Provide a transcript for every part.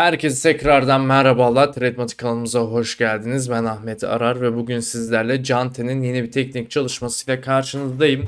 Herkese tekrardan merhabalar. Tradematik kanalımıza hoş geldiniz. Ben Ahmet Arar ve bugün sizlerle Cante'nin yeni bir teknik çalışmasıyla karşınızdayım.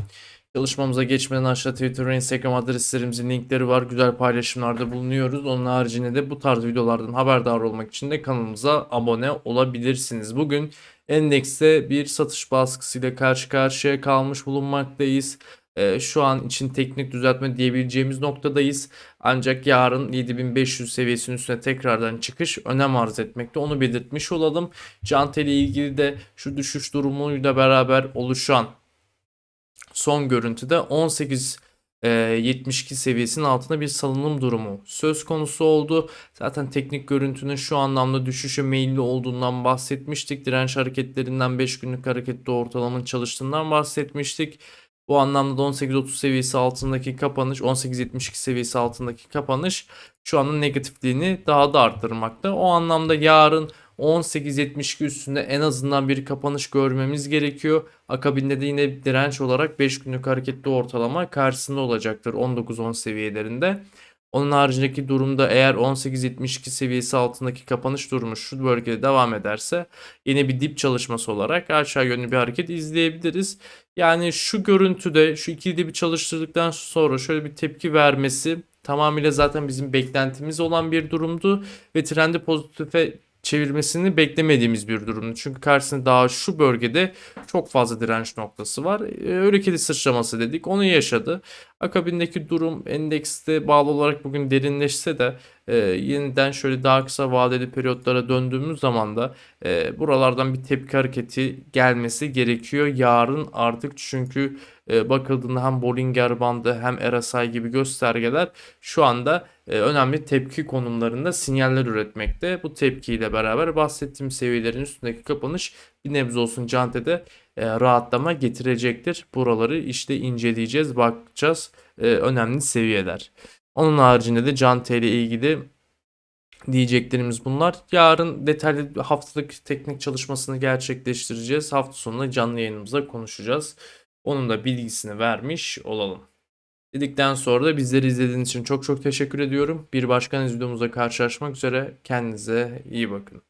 Çalışmamıza geçmeden aşağı Twitter ve Instagram adreslerimizin linkleri var. Güzel paylaşımlarda bulunuyoruz. Onun haricinde de bu tarz videolardan haberdar olmak için de kanalımıza abone olabilirsiniz. Bugün endekste bir satış baskısıyla karşı karşıya kalmış bulunmaktayız. Ee, şu an için teknik düzeltme diyebileceğimiz noktadayız. Ancak yarın 7500 seviyesinin üstüne tekrardan çıkış önem arz etmekte. Onu belirtmiş olalım. Cante ile ilgili de şu düşüş durumuyla beraber oluşan son görüntüde 18 e, 72 seviyesinin altında bir salınım durumu söz konusu oldu. Zaten teknik görüntünün şu anlamda düşüşe meyilli olduğundan bahsetmiştik. Direnç hareketlerinden 5 günlük hareketli ortalamanın çalıştığından bahsetmiştik. Bu anlamda da 18.30 seviyesi altındaki kapanış, 18.72 seviyesi altındaki kapanış şu anın negatifliğini daha da arttırmakta. O anlamda yarın 18.72 üstünde en azından bir kapanış görmemiz gerekiyor. Akabinde de yine direnç olarak 5 günlük hareketli ortalama karşısında olacaktır 19.10 seviyelerinde. Onun haricindeki durumda eğer 18.72 seviyesi altındaki kapanış durumu şu bölgede devam ederse yine bir dip çalışması olarak aşağı yönlü bir hareket izleyebiliriz. Yani şu görüntüde şu ikili bir çalıştırdıktan sonra şöyle bir tepki vermesi tamamıyla zaten bizim beklentimiz olan bir durumdu ve trendi pozitife çevirmesini beklemediğimiz bir durumdu. Çünkü karşısında daha şu bölgede çok fazla direnç noktası var. Ee, Öyle kedi sıçraması dedik. Onu yaşadı. Akabindeki durum endekste bağlı olarak bugün derinleşse de e, yeniden şöyle daha kısa vadeli periyotlara döndüğümüz zaman da e, buralardan bir tepki hareketi gelmesi gerekiyor. Yarın artık çünkü e, bakıldığında hem Bollinger bandı hem RSI gibi göstergeler şu anda e, önemli tepki konumlarında sinyaller üretmekte. Bu tepkiyle beraber bahsettiğim seviyelerin üstündeki kapanış bir nebze olsun Cante'de rahatlama getirecektir. Buraları işte inceleyeceğiz, bakacağız. E, önemli seviyeler. Onun haricinde de Cante ile ilgili diyeceklerimiz bunlar. Yarın detaylı haftalık teknik çalışmasını gerçekleştireceğiz. Hafta sonunda canlı yayınımızda konuşacağız. Onun da bilgisini vermiş olalım. Dedikten sonra da bizleri izlediğiniz için çok çok teşekkür ediyorum. Bir başka videomuzda karşılaşmak üzere. Kendinize iyi bakın.